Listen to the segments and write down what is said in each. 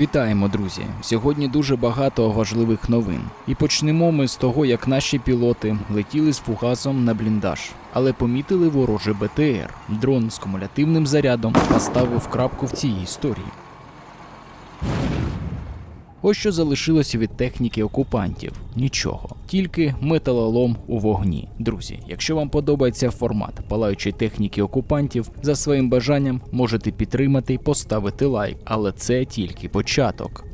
Вітаємо, друзі! Сьогодні дуже багато важливих новин. І почнемо ми з того, як наші пілоти летіли з фугасом на бліндаж, але помітили вороже БТР. Дрон з кумулятивним зарядом поставив крапку в цій історії. Ось що залишилося від техніки окупантів. Нічого, тільки металолом у вогні. Друзі, якщо вам подобається формат палаючої техніки окупантів, за своїм бажанням можете підтримати і поставити лайк, але це тільки початок.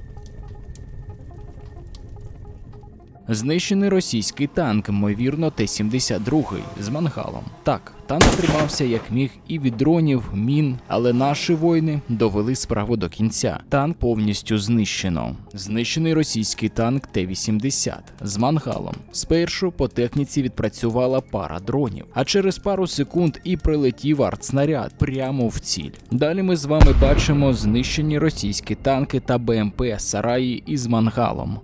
Знищений російський танк, ймовірно, Т-72 з мангалом. Так, танк тримався як міг і від дронів, мін, але наші воїни довели справу до кінця. Танк повністю знищено. Знищений російський танк Т-80 з мангалом. Спершу по техніці відпрацювала пара дронів, а через пару секунд і прилетів артснаряд прямо в ціль. Далі ми з вами бачимо знищені російські танки та БМП Сараї із мангалом.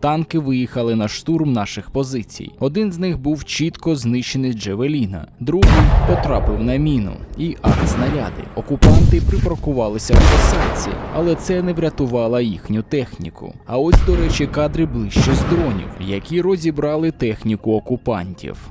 Танки виїхали на штурм наших позицій. Один з них був чітко знищений Джевеліна, другий потрапив на міну і артснаряди. Окупанти припаркувалися в посадці, але це не врятувало їхню техніку. А ось, до речі, кадри ближче з дронів, які розібрали техніку окупантів.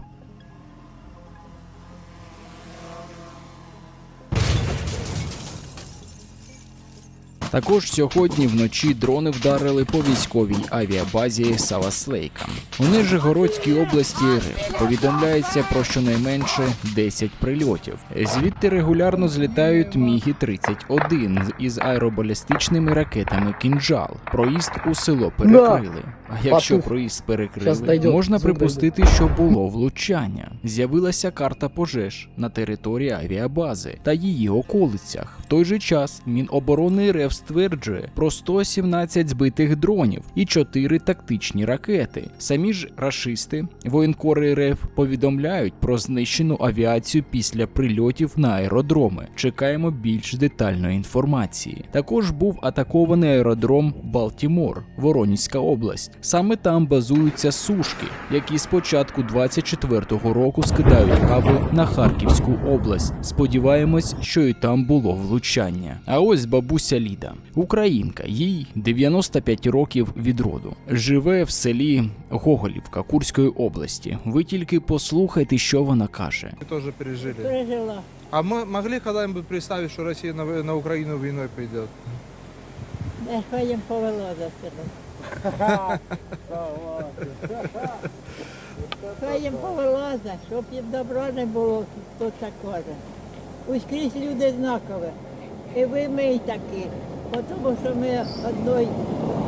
Також сьогодні вночі дрони вдарили по військовій авіабазі Саваслейка. У Нижегородській області РФ повідомляється про щонайменше 10 прильотів. Звідти регулярно злітають Мігі 31 із аеробалістичними ракетами Кінжал. Проїзд у село перекрили. А якщо проїзд перекрили, можна припустити, що було влучання. З'явилася карта пожеж на території авіабази та її околицях. В той же час Міноборони РФ стверджує про 117 збитих дронів і 4 тактичні ракети. Самі ж рашисти, воєнкори РФ повідомляють про знищену авіацію після прильотів на аеродроми. Чекаємо більш детальної інформації. Також був атакований аеродром Балтімор, Воронізька область. Саме там базуються сушки, які з початку 24-го року скидають кави на Харківську область. Сподіваємось, що і там було влучання. А ось бабуся Ліда, українка, їй 95 років від роду. Живе в селі Гоголівка Курської області. Ви тільки послухайте, що вона каже. Мы тоже пережили. Пережила. А мы могли когда-нибудь представить, что Россия на, на Украину войной пойдет? Нехай їм повело за себе. Хай їм повелося, щоб їм добро не було, хто це каже. Ускрізь люди знакові. І ви ми й такі. Тому що ми одної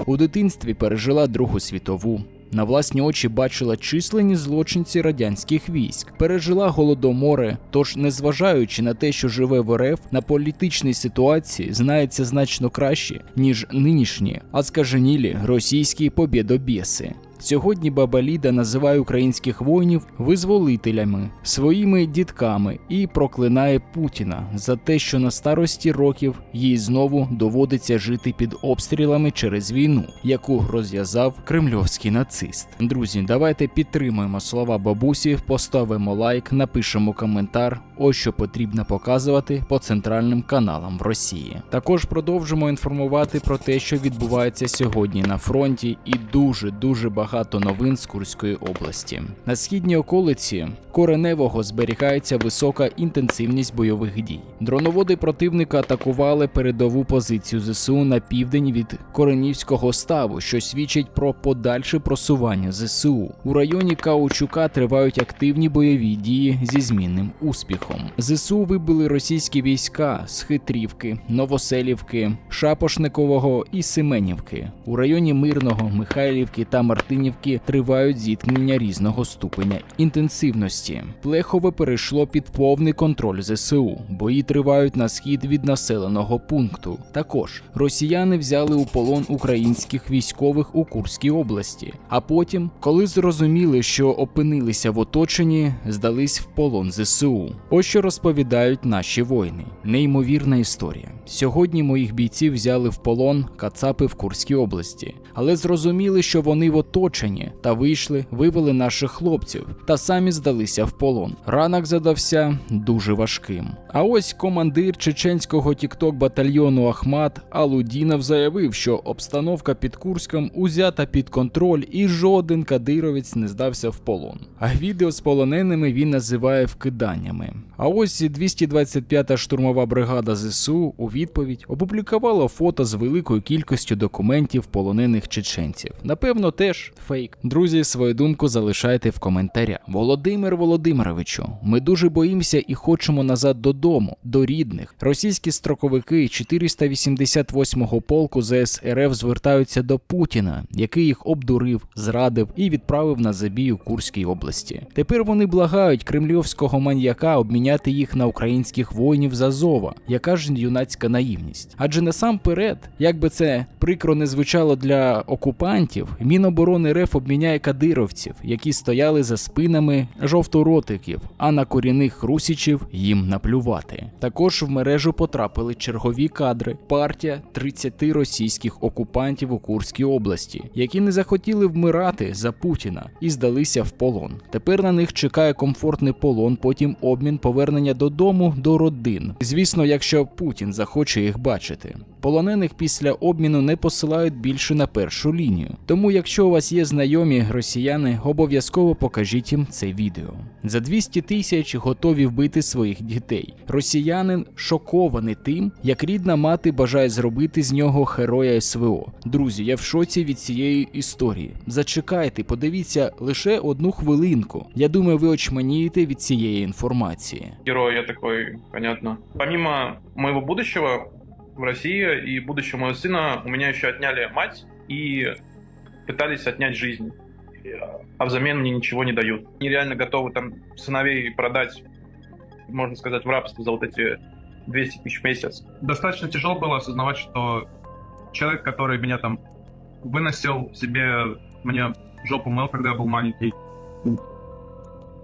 У дитинстві пережила Другу світову. На власні очі бачила численні злочинці радянських військ, пережила голодомори. Тож, незважаючи на те, що живе в РФ, на політичній ситуації знається значно краще, ніж нинішні, а скаженілі російські побєдобєси. Сьогодні баба Ліда називає українських воїнів визволителями, своїми дітками і проклинає Путіна за те, що на старості років їй знову доводиться жити під обстрілами через війну, яку розв'язав кремльовський нацист. Друзі, давайте підтримуємо слова бабусі, поставимо лайк, напишемо коментар. Ось що потрібно показувати по центральним каналам в Росії. Також продовжимо інформувати про те, що відбувається сьогодні на фронті, і дуже дуже багато новин з Курської області. На східній околиці Кореневого зберігається висока інтенсивність бойових дій. Дроноводи противника атакували передову позицію ЗСУ на південь від Коренівського ставу, що свідчить про подальше просування ЗСУ. У районі Каучука тривають активні бойові дії зі змінним успіхом. ЗСУ вибили російські війська з Хитрівки, Новоселівки, Шапошникового і Семенівки. У районі Мирного, Михайлівки та Мартинівки тривають зіткнення різного ступеня інтенсивності. Плехове перейшло під повний контроль ЗСУ. Бої тривають на схід від населеного пункту. Також росіяни взяли у полон українських військових у Курській області. А потім, коли зрозуміли, що опинилися в оточенні, здались в полон ЗСУ. Ось що розповідають наші воїни. Неймовірна історія. Сьогодні моїх бійців взяли в полон кацапи в Курській області, але зрозуміли, що вони в оточенні оточені та вийшли, вивели наших хлопців та самі здалися в полон. Ранок задався дуже важким. А ось командир чеченського тікток батальйону Ахмат Алудінов заявив, що обстановка під Курськом узята під контроль і жоден кадировець не здався в полон. А відео з полоненими він називає вкиданнями. А ось 225-та штурмова бригада ЗСУ у відповідь опублікувала фото з великою кількістю документів полонених чеченців. Напевно, теж фейк. Друзі, свою думку залишайте в коментарях. Володимир Володимировичу, ми дуже боїмося і хочемо назад додому, до рідних. Російські строковики 488-го полку ЗС звертаються до Путіна, який їх обдурив, зрадив і відправив на забій у Курській області. Тепер вони благають кремльовського маньяка обміняти їх на українських воїнів з Азова. Яка ж юнацька наївність? Адже насамперед, як би це прикро не звучало для окупантів, Міноборони РФ обміняє кадировців, які стояли за спинами жовторотиків, а на корінних русічів їм наплювати. Також в мережу потрапили чергові кадри партія 30 російських окупантів у Курській області, які не захотіли вмирати за Путіна і здалися в полон. Тепер на них чекає комфортний полон, потім обмін повернення додому до родин. Звісно, якщо Путін захоче їх бачити. Полонених після обміну не посилають більше на першу лінію. Тому, якщо у вас є знайомі росіяни, обов'язково покажіть їм це відео. За 200 тисяч готові вбити своїх дітей. Росіянин шокований тим, як рідна мати бажає зробити з нього героя СВО. Друзі, я в шоці від цієї історії. Зачекайте, подивіться лише одну хвилинку. Я думаю, ви очманієте від цієї інформації. герой я такой, понятно. Помимо моего будущего в России и будущего моего сына, у меня еще отняли мать и пытались отнять жизнь. А взамен мне ничего не дают. Нереально готовы там сыновей продать, можно сказать, в рабство за вот эти 200 тысяч в месяц. Достаточно тяжело было осознавать, что человек, который меня там выносил себе, мне жопу мыл, когда я был маленький,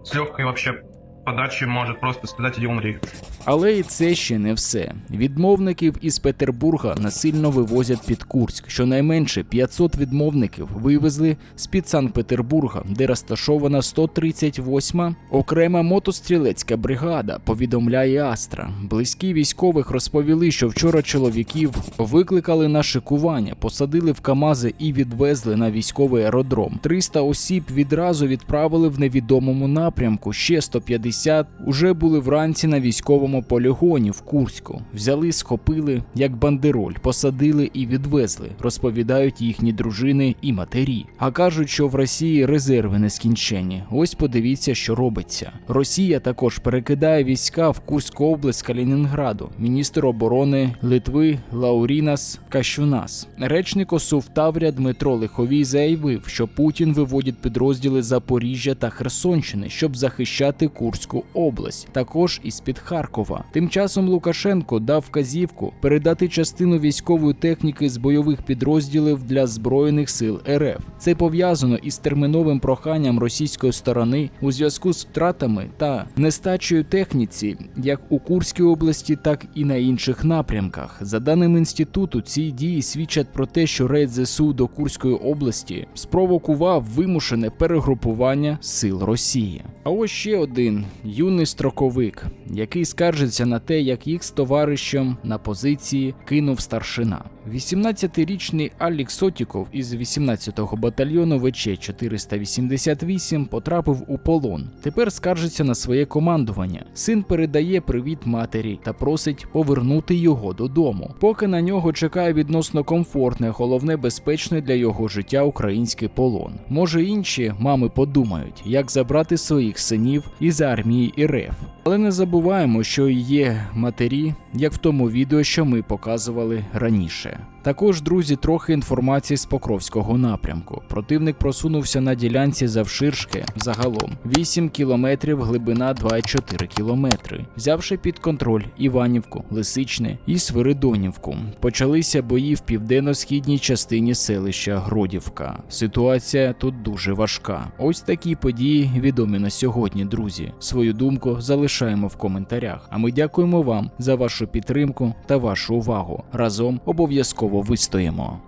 с легкой вообще подачи может просто сказать «иди умри». Але і це ще не все. Відмовників із Петербурга насильно вивозять під Курськ. Щонайменше 500 відмовників вивезли з під Санкт-Петербурга, де розташована 138-ма окрема мотострілецька бригада. Повідомляє Астра. Близькі військових розповіли, що вчора чоловіків викликали на шикування, посадили в Камази і відвезли на військовий аеродром. 300 осіб відразу відправили в невідомому напрямку. Ще 150 уже були вранці на військовому полігоні в Курську. Взяли, схопили як бандероль, посадили і відвезли. Розповідають їхні дружини і матері. А кажуть, що в Росії резерви нескінченні. Ось подивіться, що робиться. Росія також перекидає війська в Курську область Калінінграду. Міністр оборони Литви Лаурінас Кащунас. Речник ОСУ в Таврія Дмитро Лиховій заявив, що Путін виводить підрозділи Запоріжжя та Херсонщини, щоб захищати Курську область, також із під Харкова. Тим часом Лукашенко дав вказівку передати частину військової техніки з бойових підрозділів для збройних сил РФ. Це пов'язано із терміновим проханням російської сторони у зв'язку з втратами та нестачею техніці, як у Курській області, так і на інших напрямках. За даними інституту, ці дії свідчать про те, що рейд ЗСУ до Курської області спровокував вимушене перегрупування сил Росії. А ось ще один юний строковик, який скаржиться на те, як їх з товаришем на позиції кинув старшина. 18-річний Алік Сотіков із 18-го батальйону ВЧ 488 потрапив у полон. Тепер скаржиться на своє командування. Син передає привіт матері та просить повернути його додому. Поки на нього чекає відносно комфортне, головне безпечне для його життя український полон. Може інші мами подумають, як забрати своїх синів із армії РФ. Але не забуваємо, що є матері, як в тому відео, що ми показували раніше. Також, друзі, трохи інформації з Покровського напрямку. Противник просунувся на ділянці завширшки загалом 8 кілометрів, глибина 2,4 кілометри, взявши під контроль Іванівку, Лисичне і Свиридонівку. Почалися бої в південно-східній частині селища Гродівка. Ситуація тут дуже важка. Ось такі події відомі на сьогодні, друзі. Свою думку залишаємо в коментарях. А ми дякуємо вам за вашу підтримку та вашу увагу. Разом обов'язково вистоїмо.